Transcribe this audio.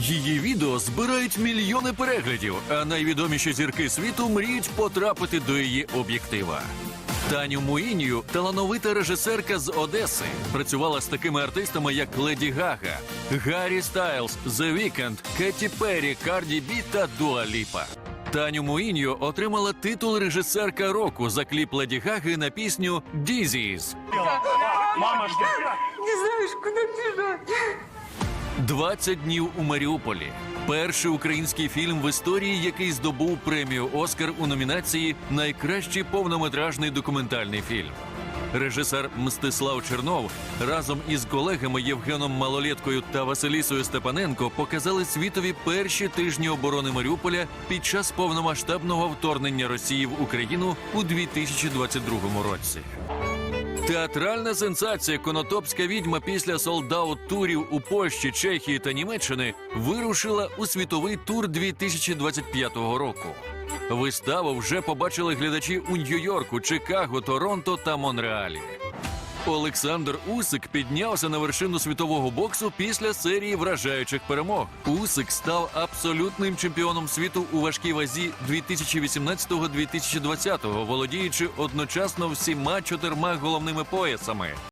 Її відео збирають мільйони переглядів, а найвідоміші зірки світу мріють потрапити до її об'єктива. Таню Муїнію талановита режисерка з Одеси. Працювала з такими артистами, як Леді Гага, Гаррі Стайлз, The Weeknd, Кетті Перрі, Карді Бі та Дуа Ліпа. Таню Муїньо отримала титул режисерка року за кліп Леді Гаги на пісню «Dizzies». Не знаешь, куда бежать. 20 днів у Маріуполі. Перший український фільм в історії, який здобув премію Оскар у номінації Найкращий повнометражний документальний фільм. Режисер Мстислав Чернов разом із колегами Євгеном Малолєткою та Василісою Степаненко показали світові перші тижні оборони Маріуполя під час повномасштабного вторгнення Росії в Україну у 2022 році. Театральна сенсація Конотопська відьма після солдаут турів у Польщі, Чехії та Німеччини вирушила у світовий тур 2025 року. Виставу вже побачили глядачі у Нью-Йорку, Чикаго, Торонто та Монреалі. Олександр Усик піднявся на вершину світового боксу після серії вражаючих перемог. Усик став абсолютним чемпіоном світу у важкій вазі 2018-2020, володіючи одночасно всіма чотирма головними поясами.